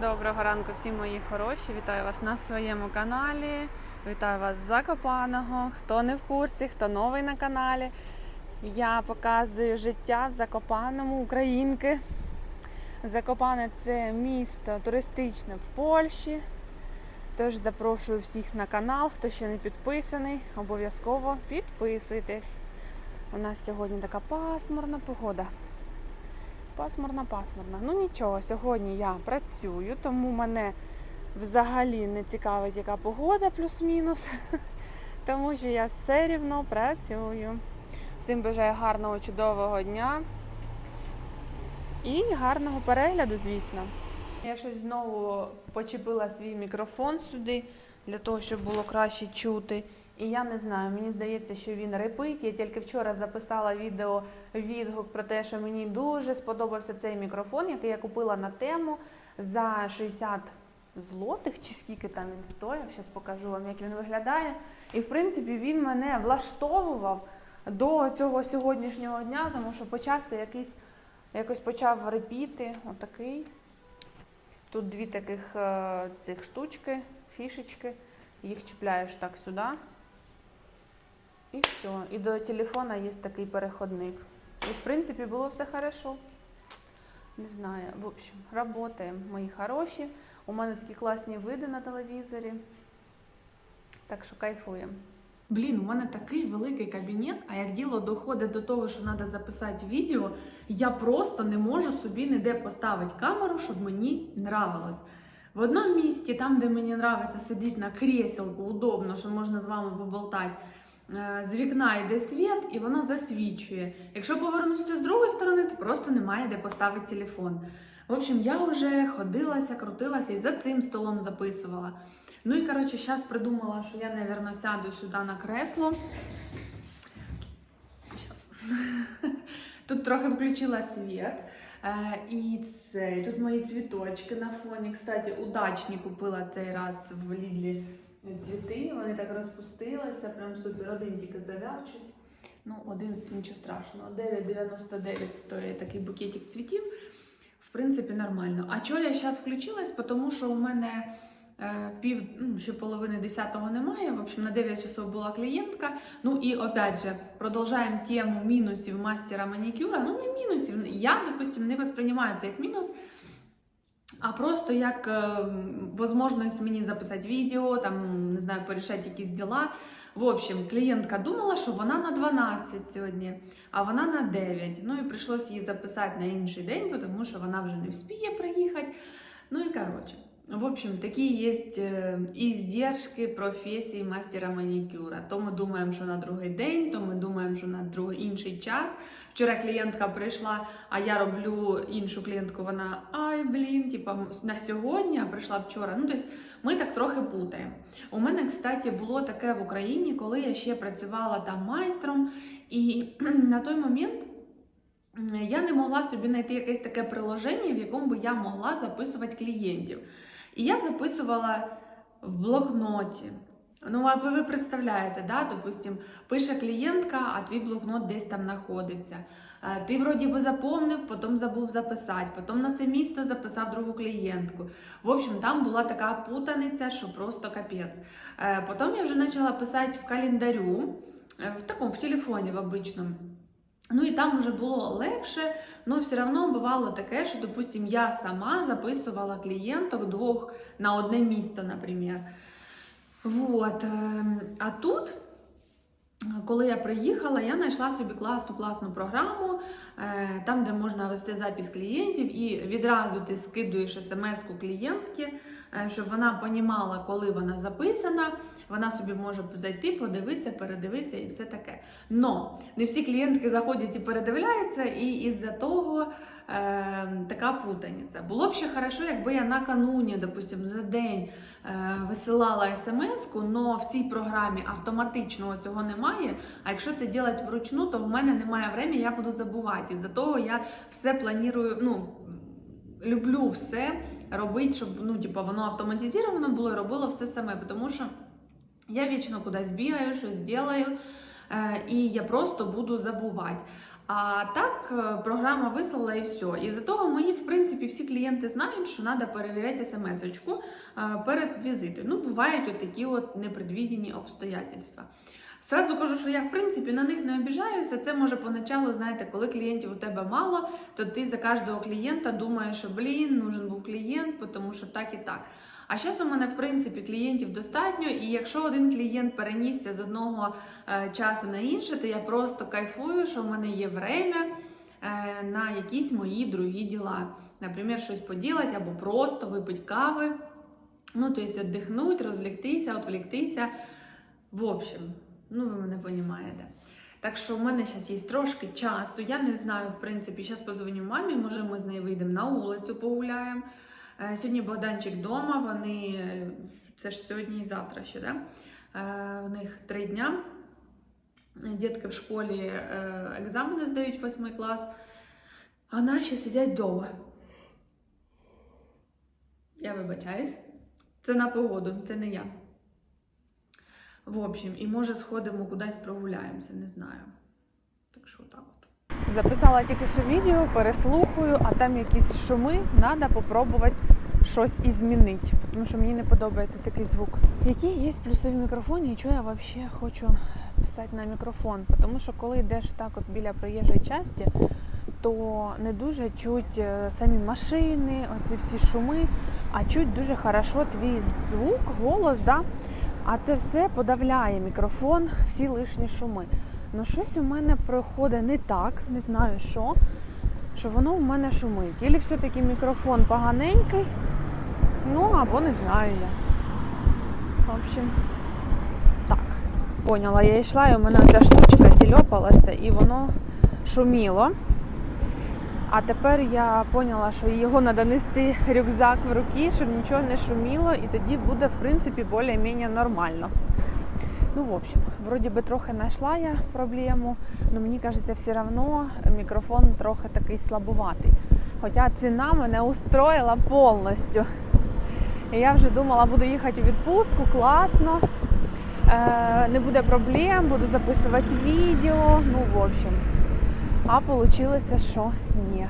Доброго ранку всім мої хороші. Вітаю вас на своєму каналі. Вітаю вас з Закопаного. Хто не в курсі, хто новий на каналі. Я показую життя в Закопаному Українки. Закопане це місто туристичне в Польщі. Тож запрошую всіх на канал. Хто ще не підписаний, обов'язково підписуйтесь. У нас сьогодні така пасмурна погода. Пасмурна, пасмурна. Ну нічого, сьогодні я працюю, тому мене взагалі не цікавить, яка погода плюс-мінус. Тому що я все рівно працюю. Всім бажаю гарного, чудового дня і гарного перегляду, звісно. Я щось знову почепила свій мікрофон сюди для того, щоб було краще чути. І я не знаю, мені здається, що він репить. Я тільки вчора записала відео відгук про те, що мені дуже сподобався цей мікрофон, який я купила на тему за 60 злотих, чи скільки там він стоїв. Зараз покажу вам, як він виглядає. І в принципі він мене влаштовував до цього сьогоднішнього дня, тому що почався якийсь, якось почав репіти. Отакий. Тут дві таких е, цих штучки, фішечки. Їх чіпляєш так сюди. І все. І до телефона є такий переходник. І в принципі було все хорошо. Не знаю. В общем, работаємо, мої хороші. У мене такі класні види на телевізорі. Так що кайфуємо. Блін, у мене такий великий кабінет, а як діло доходить до того, що треба записати відео, я просто не можу собі ніде поставити камеру, щоб мені нравилось. В одному місці, там, де мені нравиться сидіти на кріселку, удобно, що можна з вами поболтати, з вікна йде світ і воно засвічує. Якщо повернутися з другої сторони, то просто немає де поставити телефон. В общем, я вже ходилася, крутилася і за цим столом записувала. Ну і коротше, зараз придумала, що я, мабуть, сяду сюди на кресло. Щас. Тут трохи включила світ. Е, і це, тут мої цвіточки на фоні. Кстати, удачні купила цей раз в Лідлі цвіти. Вони так розпустилися, прям супер. Один тільки завяв щось. Ну, один нічого страшного. 9,99 стоїть такий букетик цвітів. В принципі, нормально. А чого я зараз включилась? Тому що у мене е, пів, ну, ще половини десятого немає. В общем, на 9 часов була клієнтка. Ну і опять же, продовжуємо тему мінусів мастера манікюра. Ну, не мінусів. Я, допустим, не восприймаю це як мінус. А просто як возможность можливість мені записати відео, там, не знаю, порішати якісь діла. В общем, клієнтка думала, що вона на 12 сьогодні, а вона на 9. Ну і прийшлося її записати на інший день, тому що вона вже не вспіє приїхати. Ну і коротше. В общем, такі є іздержки професії мастера манікюра. То ми думаємо, що на другий день, то ми думаємо, що на другий інший час. Вчора клієнтка прийшла, а я роблю іншу клієнтку. Вона ай, блін, типа на сьогодні, а прийшла вчора. Ну, тобто ми так трохи путаємо. У мене, кстати, було таке в Україні, коли я ще працювала там майстром, і на той момент. Я не могла собі знайти якесь таке приложення, в якому би я могла записувати клієнтів. І я записувала в блокноті. Ну, а ви, ви представляєте, да? допустим, пише клієнтка, а твій блокнот десь там знаходиться. Е, Ти вроді би запомнив, потім забув записати, потім на це місто записав другу клієнтку. В общем, там була така путаниця, що просто капець. Е, Потім я вже почала писати в календарю, е, в такому в телефоні в обичному. Ну і там вже було легше, але все одно бувало таке, що, допустим, я сама записувала клієнток двох на одне місто, наприклад. Вот. А тут, коли я приїхала, я знайшла собі класну класну програму, е, там, де можна вести запис клієнтів, і відразу ти скидуєш смс-ку клієнтки, щоб вона понімала, коли вона записана. Вона собі може зайти, подивитися, передивитися і все таке. Но не всі клієнтки заходять і передивляються, і із-за того е, така путаниця. Було б ще хорошо, якби я накануні, допустим, за день е, висилала смс-ку, але в цій програмі автоматичного цього немає. А якщо це робити вручну, то в мене немає времени, я буду забувати. Із-за того я все планую, ну. Люблю все робити, щоб ну, типу, воно автоматизовано було і робило все саме, тому що я вічно кудись бігаю, щось делаю, е, і я просто буду забувати. А так програма вислала і все. І за того мої, в принципі, всі клієнти знають, що треба перевіряти смс-очку е, перед візитом. Ну, бувають от такі от непредвідені обстоятельства. Сразу кажу, що я в принципі на них не обіжаюся. Це може поначалу, знаєте, коли клієнтів у тебе мало, то ти за кожного клієнта думаєш, що блін, нужен був клієнт, тому що так і так. А зараз у мене в принципі клієнтів достатньо, і якщо один клієнт перенісся з одного е, часу на інше, то я просто кайфую, що в мене є время е, на якісь мої другі діла. Наприклад, щось поділати або просто випити кави. Ну, тобто віддихнути, розвліктися, відвліктися. В общем, ну ви мене розумієте. Так що в мене зараз є трошки часу. Я не знаю, в принципі, зараз позвоню мамі, може ми з нею вийдемо на вулицю, погуляємо. Е, Сьогодні Богданчик вдома, вони це ж сьогодні і завтра ще, да? Е, В них три дня. Дітки в школі е, екзамени здають восьмий клас, а наші сидять вдома. Я вибачаюсь. Це на погоду, це не я. В общем, і може сходимо кудись прогуляємося, не знаю. Так що так. Записала тільки що відео, переслухаю, а там якісь шуми, треба попробувати щось і змінити, тому що мені не подобається такий звук. Які є плюси в мікрофоні, і що я взагалі хочу писати на мікрофон? Тому що коли йдеш так от біля проїжджої часті, то не дуже чуть е, самі машини, оці всі шуми, а чуть дуже хорошо твій звук, голос, да? а це все подавляє мікрофон, всі лишні шуми. Ну щось у мене проходить не так, не знаю що, що воно у мене шумить. Ілі все-таки мікрофон поганенький, ну або не знаю я. В общем, так. Поняла, я йшла, і у мене ця штучка тільопалася, і воно шуміло. А тепер я поняла, що його треба нести рюкзак в руки, щоб нічого не шуміло, і тоді буде, в принципі, більш-менш нормально. Ну, в общем, вроді би трохи знайшла я проблему, але мені кажеться, все одно мікрофон трохи такий слабуватий. Хоча ціна мене устроїла повністю. Я вже думала, буду їхати у відпустку, класно, е, не буде проблем, буду записувати відео. Ну, в общем. А вийшло, що ні.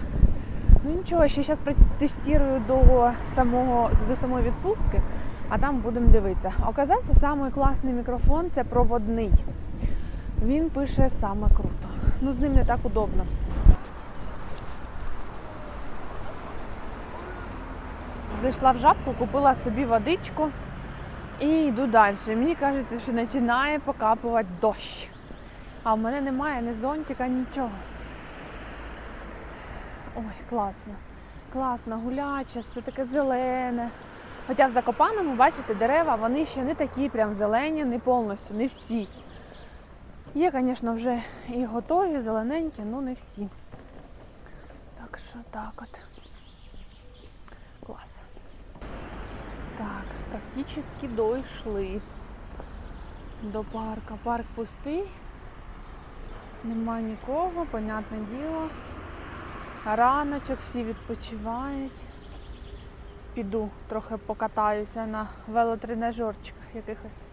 Ну нічого, ще зараз протестую до самого до самої відпустки, а там будемо дивитися. Оказався самий класний мікрофон це проводний. Він пише саме круто. Ну з ним не так удобно. Зайшла в жабку, купила собі водичку і йду далі. Мені кажеться, що починає покапувати дощ. А в мене немає ні зонтика, нічого. Ой, класно. Класно, гуляче, все таке зелене. Хоча в Закопаному, бачите, дерева, вони ще не такі прям зелені, не повністю, не всі. Є, звісно, вже і готові, зелененькі, але не всі. Так що так от. Клас. Так, практично дійшли до парка. Парк пустий. Нема нікого, понятне діло. Раночок, всі відпочивають. Піду трохи покатаюся на велотренажерчиках якихось.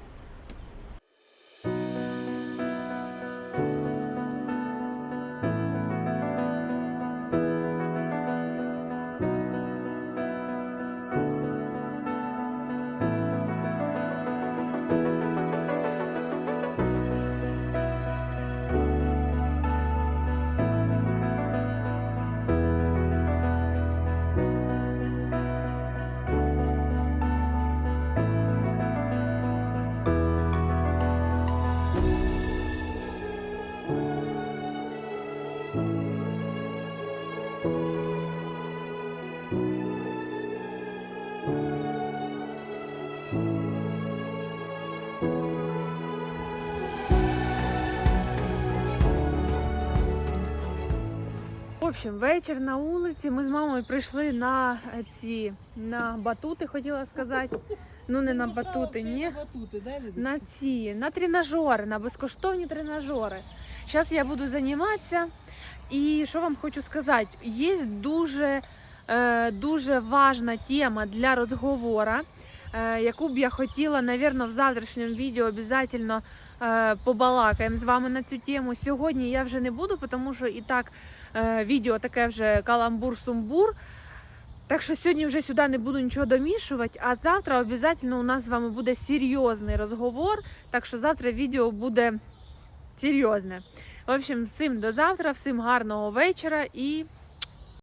Общем, вечір на вулиці. Ми з мамою прийшли на е, ці на батути, хотіла сказати. Ну не на батути, ні. На ці, на тренажери, на безкоштовні тренажери. Зараз я буду займатися. І що вам хочу сказати? Є дуже, е, дуже важна тема для розговору, е, яку б я хотіла, напевно, в завтрашньому відео обов'язково побалакаємо з вами на цю тему. Сьогодні я вже не буду, тому що і так е, відео таке вже каламбур-сумбур. Так що сьогодні вже сюди не буду нічого домішувати, а завтра обов'язково у нас з вами буде серйозний розговор. Так що завтра відео буде серйозне. В общем, всім до завтра, всім гарного вечора і